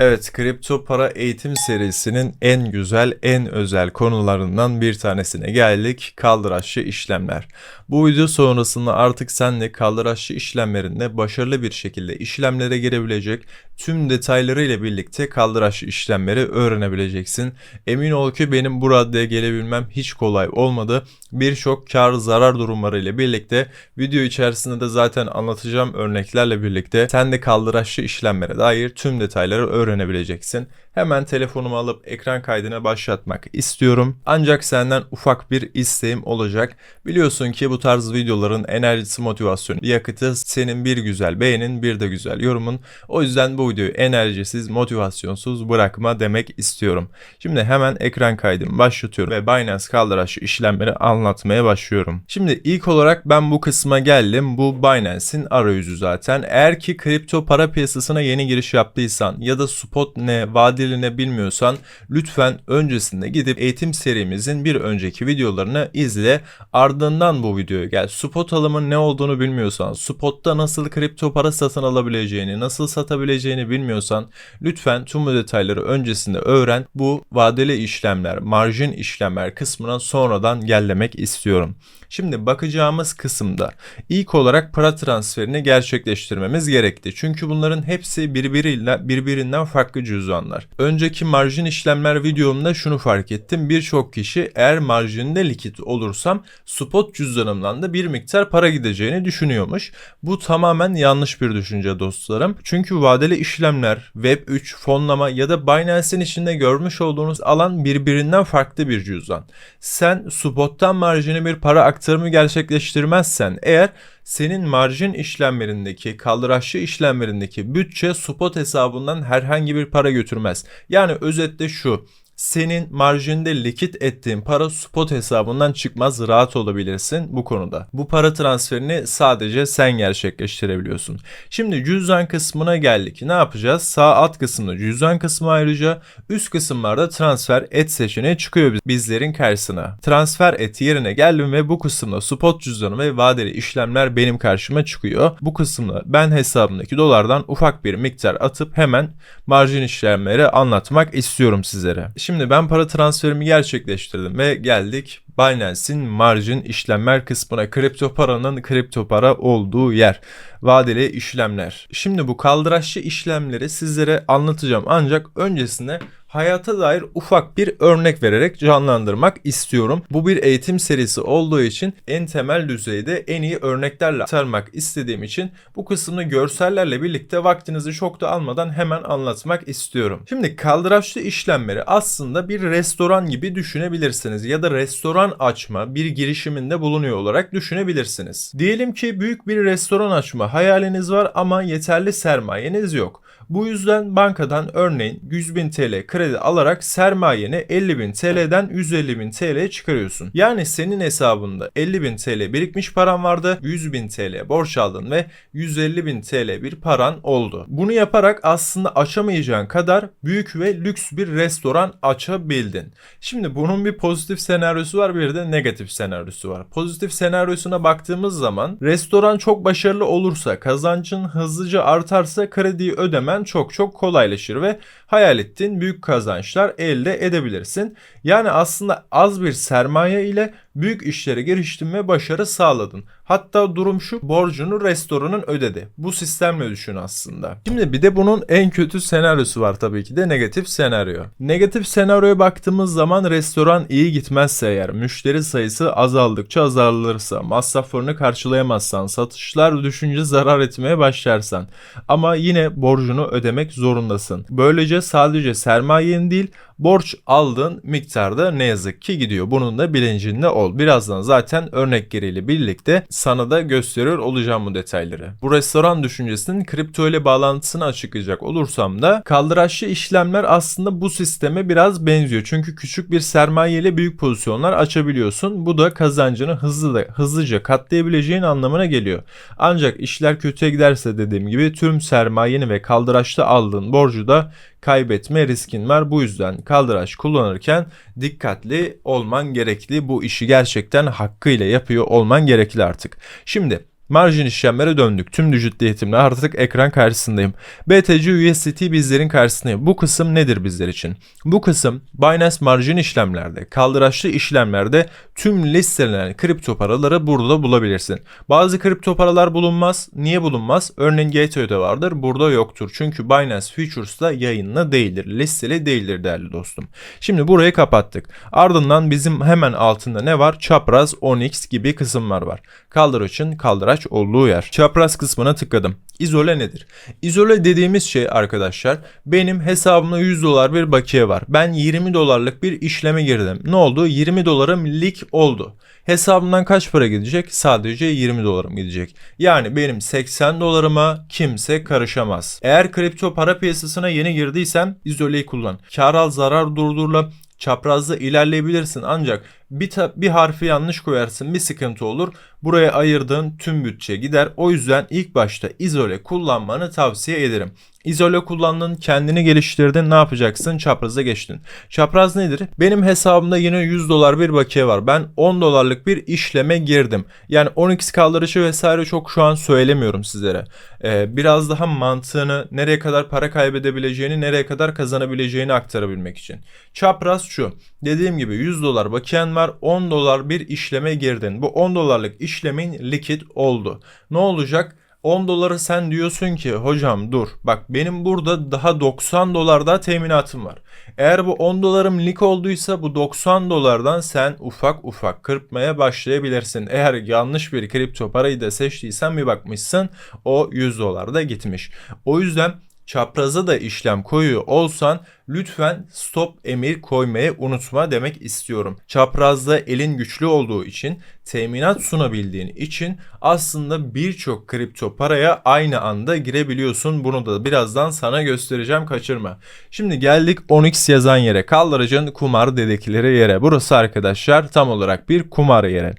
Evet, kripto para eğitim serisinin en güzel, en özel konularından bir tanesine geldik. Kaldıraçlı işlemler. Bu video sonrasında artık sen de kaldıraçlı işlemlerinde başarılı bir şekilde işlemlere girebilecek, tüm detaylarıyla birlikte kaldıraçlı işlemleri öğrenebileceksin. Emin ol ki benim bu raddeye gelebilmem hiç kolay olmadı. Birçok kar zarar durumlarıyla birlikte video içerisinde de zaten anlatacağım örneklerle birlikte sen de kaldıraçlı işlemlere dair tüm detayları öğrenebileceksin. Hemen telefonumu alıp ekran kaydına başlatmak istiyorum. Ancak senden ufak bir isteğim olacak. Biliyorsun ki bu tarz videoların enerjisi motivasyonu yakıtı senin bir güzel beğenin bir de güzel yorumun. O yüzden bu videoyu enerjisiz motivasyonsuz bırakma demek istiyorum. Şimdi hemen ekran kaydımı başlatıyorum ve Binance kaldıraçlı işlemleri anlatmaya başlıyorum. Şimdi ilk olarak ben bu kısma geldim. Bu Binance'in arayüzü zaten. Eğer ki kripto para piyasasına yeni giriş yaptıysan ya da spot ne, vadeli ne bilmiyorsan lütfen öncesinde gidip eğitim serimizin bir önceki videolarını izle. Ardından bu videoya gel. Spot alımın ne olduğunu bilmiyorsan, spotta nasıl kripto para satın alabileceğini, nasıl satabileceğini bilmiyorsan lütfen tüm bu detayları öncesinde öğren. Bu vadeli işlemler, marjin işlemler kısmına sonradan gel demek istiyorum. Şimdi bakacağımız kısımda ilk olarak para transferini gerçekleştirmemiz gerekti. Çünkü bunların hepsi birbiriyle birbirinden farklı cüzdanlar. Önceki marjin işlemler videomda şunu fark ettim. Birçok kişi eğer marjinde likit olursam spot cüzdanımdan da bir miktar para gideceğini düşünüyormuş. Bu tamamen yanlış bir düşünce dostlarım. Çünkü vadeli işlemler, Web3, fonlama ya da Binance'in içinde görmüş olduğunuz alan birbirinden farklı bir cüzdan. Sen spottan marjine bir para aktarımı gerçekleştirmezsen eğer senin marjin işlemlerindeki, kaldıraçlı işlemlerindeki bütçe spot hesabından herhangi bir para götürmez. Yani özetle şu senin marjinde likit ettiğin para spot hesabından çıkmaz rahat olabilirsin bu konuda. Bu para transferini sadece sen gerçekleştirebiliyorsun. Şimdi cüzdan kısmına geldik. Ne yapacağız? Sağ alt kısımda cüzdan kısmı ayrıca üst kısımlarda transfer et seçeneği çıkıyor bizlerin karşısına. Transfer et yerine geldim ve bu kısımda spot cüzdanı ve vadeli işlemler benim karşıma çıkıyor. Bu kısımda ben hesabımdaki dolardan ufak bir miktar atıp hemen marjin işlemleri anlatmak istiyorum sizlere. Şimdi ben para transferimi gerçekleştirdim ve geldik Binance'in margin işlemler kısmına kripto paranın kripto para olduğu yer. Vadeli işlemler. Şimdi bu kaldıraçlı işlemleri sizlere anlatacağım ancak öncesinde hayata dair ufak bir örnek vererek canlandırmak istiyorum. Bu bir eğitim serisi olduğu için en temel düzeyde en iyi örneklerle aktarmak istediğim için bu kısmını görsellerle birlikte vaktinizi çok da almadan hemen anlatmak istiyorum. Şimdi kaldıraçlı işlemleri aslında bir restoran gibi düşünebilirsiniz ya da restoran açma bir girişiminde bulunuyor olarak düşünebilirsiniz. Diyelim ki büyük bir restoran açma hayaliniz var ama yeterli sermayeniz yok. Bu yüzden bankadan örneğin 100.000 TL kredi alarak sermayeni 50.000 TL'den 150.000 TL'ye çıkarıyorsun. Yani senin hesabında 50.000 TL birikmiş paran vardı, 100.000 TL borç aldın ve 150.000 TL bir paran oldu. Bunu yaparak aslında açamayacağın kadar büyük ve lüks bir restoran açabildin. Şimdi bunun bir pozitif senaryosu var bir de negatif senaryosu var. Pozitif senaryosuna baktığımız zaman restoran çok başarılı olursa kazancın hızlıca artarsa krediyi ödemen gerçekten çok çok kolaylaşır ve hayal ettiğin büyük kazançlar elde edebilirsin. Yani aslında az bir sermaye ile büyük işlere giriştin ve başarı sağladın. Hatta durum şu borcunu restoranın ödedi. Bu sistemle düşün aslında. Şimdi bir de bunun en kötü senaryosu var tabii ki de negatif senaryo. Negatif senaryoya baktığımız zaman restoran iyi gitmezse eğer, müşteri sayısı azaldıkça azalırsa, masraflarını karşılayamazsan, satışlar düşünce zarar etmeye başlarsan ama yine borcunu ödemek zorundasın. Böylece sadece sermayen değil borç aldığın miktarda ne yazık ki gidiyor. Bunun da bilincinde ol. Birazdan zaten örnek gereğiyle birlikte sana da gösteriyor olacağım bu detayları. Bu restoran düşüncesinin kripto ile bağlantısını açıklayacak olursam da kaldıraçlı işlemler aslında bu sisteme biraz benziyor. Çünkü küçük bir sermaye ile büyük pozisyonlar açabiliyorsun. Bu da kazancını hızlı hızlıca katlayabileceğin anlamına geliyor. Ancak işler kötüye giderse dediğim gibi tüm sermayeni ve kaldıraçlı aldığın borcu da kaybetme riskin var. Bu yüzden kaldıraç kullanırken dikkatli olman gerekli. Bu işi gerçekten hakkıyla yapıyor olman gerekli artık. Şimdi Marjin işlemlere döndük. Tüm ciddiyetімle artık ekran karşısındayım. BTC USDT bizlerin karşısındayım. Bu kısım nedir bizler için? Bu kısım Binance marjin işlemlerde, kaldıraçlı işlemlerde tüm listelenen kripto paraları burada bulabilirsin. Bazı kripto paralar bulunmaz. Niye bulunmaz? Örneğin Gateway'de vardır. Burada yoktur. Çünkü Binance Futures'da yayınlı değildir. Listeli değildir değerli dostum. Şimdi burayı kapattık. Ardından bizim hemen altında ne var? Çapraz, Onyx gibi kısımlar var. Kaldıraçın kaldıraç olduğu yer. Çapraz kısmına tıkladım. İzole nedir? İzole dediğimiz şey arkadaşlar benim hesabımda 100 dolar bir bakiye var. Ben 20 dolarlık bir işleme girdim. Ne oldu? 20 dolarım lik oldu. Hesabımdan kaç para gidecek? Sadece 20 dolarım gidecek. Yani benim 80 dolarıma kimse karışamaz. Eğer kripto para piyasasına yeni girdiysen izoleyi kullan. Kar al zarar durdurla çaprazda ilerleyebilirsin ancak bir, bir harfi yanlış koyarsın bir sıkıntı olur. Buraya ayırdığın tüm bütçe gider. O yüzden ilk başta izole kullanmanı tavsiye ederim. İzole kullandın, kendini geliştirdin, ne yapacaksın? Çapraza geçtin. Çapraz nedir? Benim hesabımda yine 100 dolar bir bakiye var. Ben 10 dolarlık bir işleme girdim. Yani 10x kaldırışı vesaire çok şu an söylemiyorum sizlere. Ee, biraz daha mantığını, nereye kadar para kaybedebileceğini, nereye kadar kazanabileceğini aktarabilmek için. Çapraz şu. Dediğim gibi 100 dolar bakiyen var. 10 dolar bir işleme girdin. Bu 10 dolarlık işlemin likit oldu. Ne olacak? 10 doları sen diyorsun ki hocam dur bak benim burada daha 90 dolar daha teminatım var. Eğer bu 10 dolarım lik olduysa bu 90 dolardan sen ufak ufak kırpmaya başlayabilirsin. Eğer yanlış bir kripto parayı da seçtiysen bir bakmışsın o 100 dolar da gitmiş. O yüzden çapraza da işlem koyuyor olsan lütfen stop emir koymayı unutma demek istiyorum. Çaprazda elin güçlü olduğu için teminat sunabildiğin için aslında birçok kripto paraya aynı anda girebiliyorsun. Bunu da birazdan sana göstereceğim kaçırma. Şimdi geldik Onyx yazan yere. Kaldırıcın kumar dedikleri yere. Burası arkadaşlar tam olarak bir kumar yeri.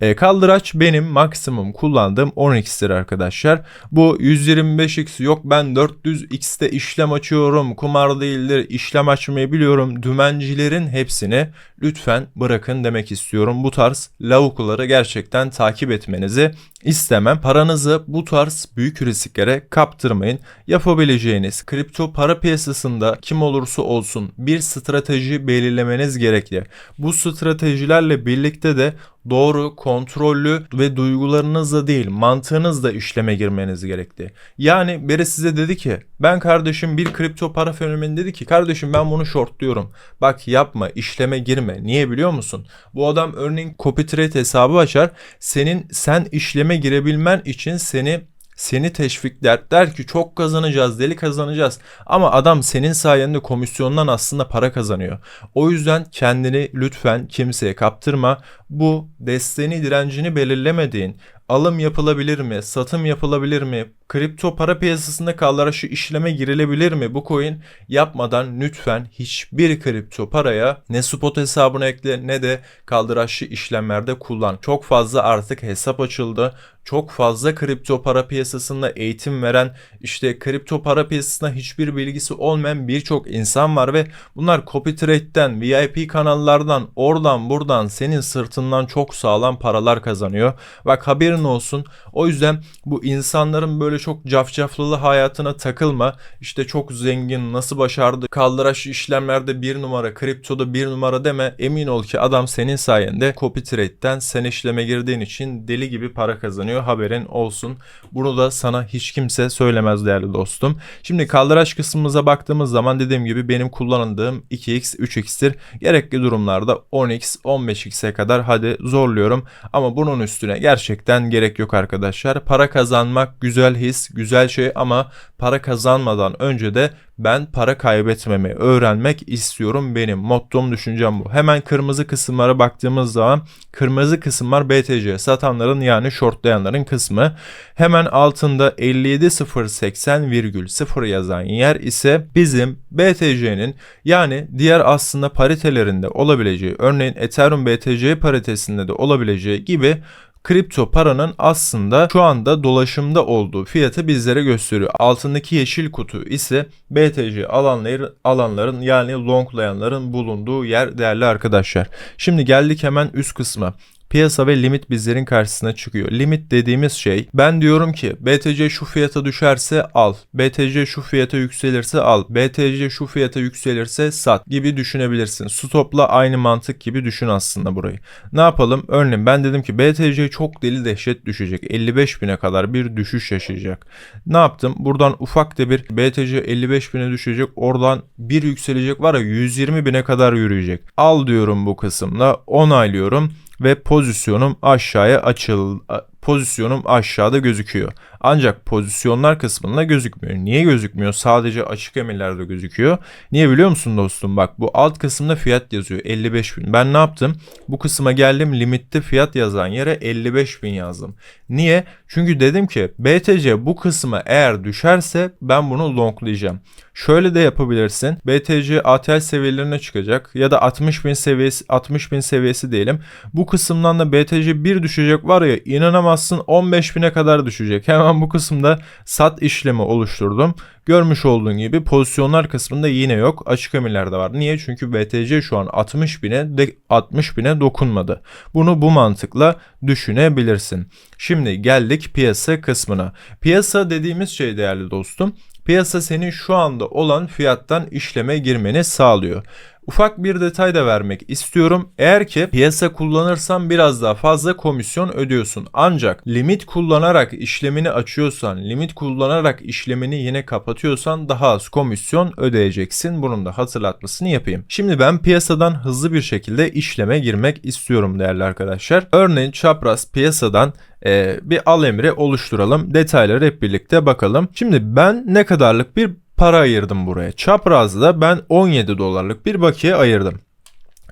E, kaldıraç benim maksimum kullandığım Onyx'tir arkadaşlar. Bu 125x yok ben 400x'te işlem açıyorum. Kumar değildir işlem açmayı biliyorum. Dümencilerin hepsini lütfen bırakın demek istiyorum. Bu tarz lavukları gerçekten takip etmenizi istemem. Paranızı bu tarz büyük risklere kaptırmayın. Yapabileceğiniz kripto para piyasasında kim olursa olsun bir strateji belirlemeniz gerekli. Bu stratejilerle birlikte de doğru, kontrollü ve duygularınızla değil mantığınızla işleme girmeniz gerekli. Yani biri size dedi ki ben kardeşim bir kripto para fenomeni dedi ki kardeşim ben bunu shortluyorum. Bak yapma işleme girme. Niye biliyor musun? Bu adam örneğin copy trade hesabı açar. Senin sen işleme girebilmen için seni seni teşvikler der ki çok kazanacağız deli kazanacağız ama adam senin sayende komisyondan aslında para kazanıyor. O yüzden kendini lütfen kimseye kaptırma. Bu desteğini direncini belirlemediğin alım yapılabilir mi, satım yapılabilir mi, kripto para piyasasında kaldıraçlı işleme girilebilir mi bu coin yapmadan lütfen hiçbir kripto paraya ne spot hesabına ekle ne de kaldıraçlı işlemlerde kullan. Çok fazla artık hesap açıldı. Çok fazla kripto para piyasasında eğitim veren işte kripto para piyasasında hiçbir bilgisi olmayan birçok insan var ve bunlar copy trade'den, VIP kanallardan, oradan buradan senin sırtından çok sağlam paralar kazanıyor. Bak haberin olsun. O yüzden bu insanların böyle çok cafcaflılı hayatına takılma. İşte çok zengin nasıl başardı kaldıraç işlemlerde bir numara kriptoda bir numara deme. Emin ol ki adam senin sayende copy trade'den sen işleme girdiğin için deli gibi para kazanıyor haberin olsun. Bunu da sana hiç kimse söylemez değerli dostum. Şimdi kaldıraç kısmımıza baktığımız zaman dediğim gibi benim kullandığım 2x 3x'tir. Gerekli durumlarda 10x 15x'e kadar hadi zorluyorum. Ama bunun üstüne gerçekten gerek yok arkadaşlar. Para kazanmak güzel his güzel şey ama para kazanmadan önce de ben para kaybetmemeyi öğrenmek istiyorum. Benim mottom düşüncem bu. Hemen kırmızı kısımlara baktığımız zaman kırmızı kısımlar BTC satanların yani shortlayanların kısmı. Hemen altında 57.080,0 yazan yer ise bizim BTC'nin yani diğer aslında paritelerinde olabileceği örneğin Ethereum BTC paritesinde de olabileceği gibi kripto paranın aslında şu anda dolaşımda olduğu fiyatı bizlere gösteriyor. Altındaki yeşil kutu ise BTC alanları, alanların yani longlayanların bulunduğu yer değerli arkadaşlar. Şimdi geldik hemen üst kısma. Piyasa ve limit bizlerin karşısına çıkıyor. Limit dediğimiz şey ben diyorum ki BTC şu fiyata düşerse al. BTC şu fiyata yükselirse al. BTC şu fiyata yükselirse sat gibi düşünebilirsin. Stopla aynı mantık gibi düşün aslında burayı. Ne yapalım? Örneğin ben dedim ki BTC çok deli dehşet düşecek. 55 bine kadar bir düşüş yaşayacak. Ne yaptım? Buradan ufak da bir BTC 55 bine düşecek. Oradan bir yükselecek var ya 120 bine kadar yürüyecek. Al diyorum bu kısımda onaylıyorum ve pozisyonum aşağıya açıl pozisyonum aşağıda gözüküyor. Ancak pozisyonlar kısmında gözükmüyor. Niye gözükmüyor? Sadece açık emirlerde gözüküyor. Niye biliyor musun dostum? Bak bu alt kısımda fiyat yazıyor 55 bin. Ben ne yaptım? Bu kısma geldim limitte fiyat yazan yere 55 bin yazdım. Niye? Çünkü dedim ki BTC bu kısma eğer düşerse ben bunu longlayacağım. Şöyle de yapabilirsin. BTC ATL seviyelerine çıkacak ya da 60 bin seviyesi 60 bin seviyesi diyelim. Bu kısımdan da BTC bir düşecek var ya inanamazsın 15 bine kadar düşecek. Hemen bu kısımda sat işlemi oluşturdum. Görmüş olduğun gibi pozisyonlar kısmında yine yok. Açık emirlerde var. Niye? Çünkü BTC şu an 60 bine de 60 bine dokunmadı. Bunu bu mantıkla düşünebilirsin. Şimdi geldik piyasa kısmına. Piyasa dediğimiz şey değerli dostum piyasa senin şu anda olan fiyattan işleme girmeni sağlıyor. Ufak bir detay da vermek istiyorum. Eğer ki piyasa kullanırsan biraz daha fazla komisyon ödüyorsun. Ancak limit kullanarak işlemini açıyorsan, limit kullanarak işlemini yine kapatıyorsan daha az komisyon ödeyeceksin. Bunun da hatırlatmasını yapayım. Şimdi ben piyasadan hızlı bir şekilde işleme girmek istiyorum değerli arkadaşlar. Örneğin çapraz piyasadan e, bir al emri oluşturalım. Detayları hep birlikte bakalım. Şimdi ben ne kadarlık bir para ayırdım buraya. Çaprazda ben 17 dolarlık bir bakiye ayırdım.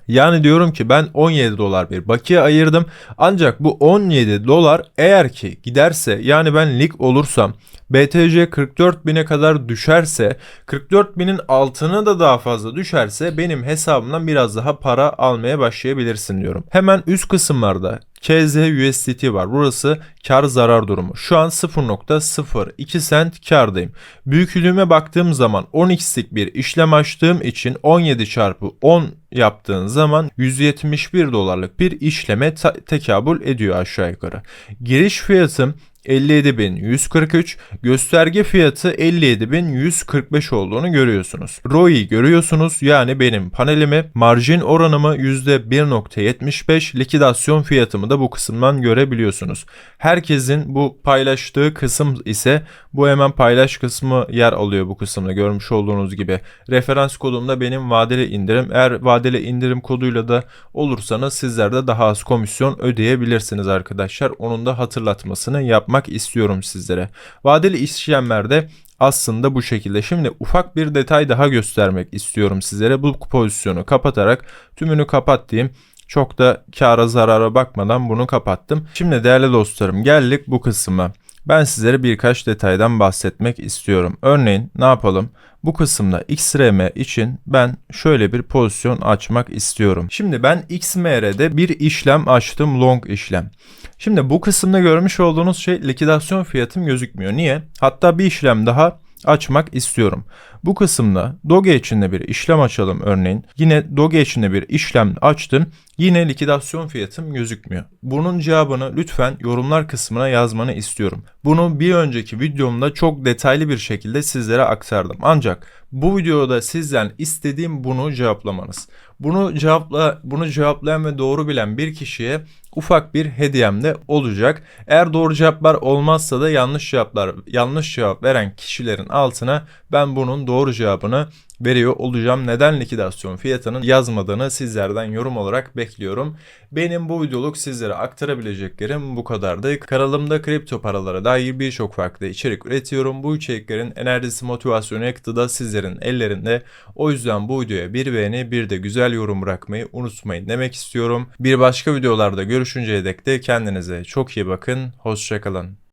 Yani diyorum ki ben 17 dolar bir bakiye ayırdım. Ancak bu 17 dolar eğer ki giderse yani ben lig olursam BTC 44 bine kadar düşerse 44 binin altına da daha fazla düşerse benim hesabımdan biraz daha para almaya başlayabilirsin diyorum. Hemen üst kısımlarda KZ USDT var. Burası kar zarar durumu. Şu an 0.02 sent kardayım. Büyüklüğüme baktığım zaman 10x'lik bir işlem açtığım için 17 çarpı 10 yaptığın zaman 171 dolarlık bir işleme tekabül ediyor aşağı yukarı. Giriş fiyatım 57.143 gösterge fiyatı 57.145 olduğunu görüyorsunuz. ROI görüyorsunuz yani benim panelimi marjin oranımı %1.75 likidasyon fiyatımı da bu kısımdan görebiliyorsunuz. Herkesin bu paylaştığı kısım ise bu hemen paylaş kısmı yer alıyor bu kısımda görmüş olduğunuz gibi. Referans kodumda benim vadeli indirim eğer vadeli indirim koduyla da olursanız sizler de daha az komisyon ödeyebilirsiniz arkadaşlar. Onun da hatırlatmasını yapmak yapmak istiyorum sizlere. Vadeli işlemlerde aslında bu şekilde. Şimdi ufak bir detay daha göstermek istiyorum sizlere. Bu pozisyonu kapatarak tümünü kapat diyeyim. Çok da kara zarara bakmadan bunu kapattım. Şimdi değerli dostlarım geldik bu kısma. Ben sizlere birkaç detaydan bahsetmek istiyorum. Örneğin ne yapalım? Bu kısımda XRM için ben şöyle bir pozisyon açmak istiyorum. Şimdi ben XMR'de bir işlem açtım long işlem. Şimdi bu kısımda görmüş olduğunuz şey likidasyon fiyatım gözükmüyor. Niye? Hatta bir işlem daha açmak istiyorum. Bu kısımda Doge içinde bir işlem açalım örneğin. Yine Doge içinde bir işlem açtım. Yine likidasyon fiyatım gözükmüyor. Bunun cevabını lütfen yorumlar kısmına yazmanı istiyorum. Bunu bir önceki videomda çok detaylı bir şekilde sizlere aktardım. Ancak bu videoda sizden istediğim bunu cevaplamanız. Bunu cevapla bunu cevaplayan ve doğru bilen bir kişiye ufak bir hediyem de olacak. Eğer doğru cevaplar olmazsa da yanlış cevaplar yanlış cevap veren kişilerin altına ben bunun doğru cevabını veriyor olacağım. Neden likidasyon fiyatının yazmadığını sizlerden yorum olarak bekliyorum. Benim bu videoluk sizlere aktarabileceklerim bu kadardı. Kanalımda kripto paralara dair birçok farklı içerik üretiyorum. Bu içeriklerin enerjisi, motivasyonu, yakıtı da sizlerin ellerinde. O yüzden bu videoya bir beğeni bir de güzel yorum bırakmayı unutmayın demek istiyorum. Bir başka videolarda görüşünceye dek de kendinize çok iyi bakın. Hoşçakalın.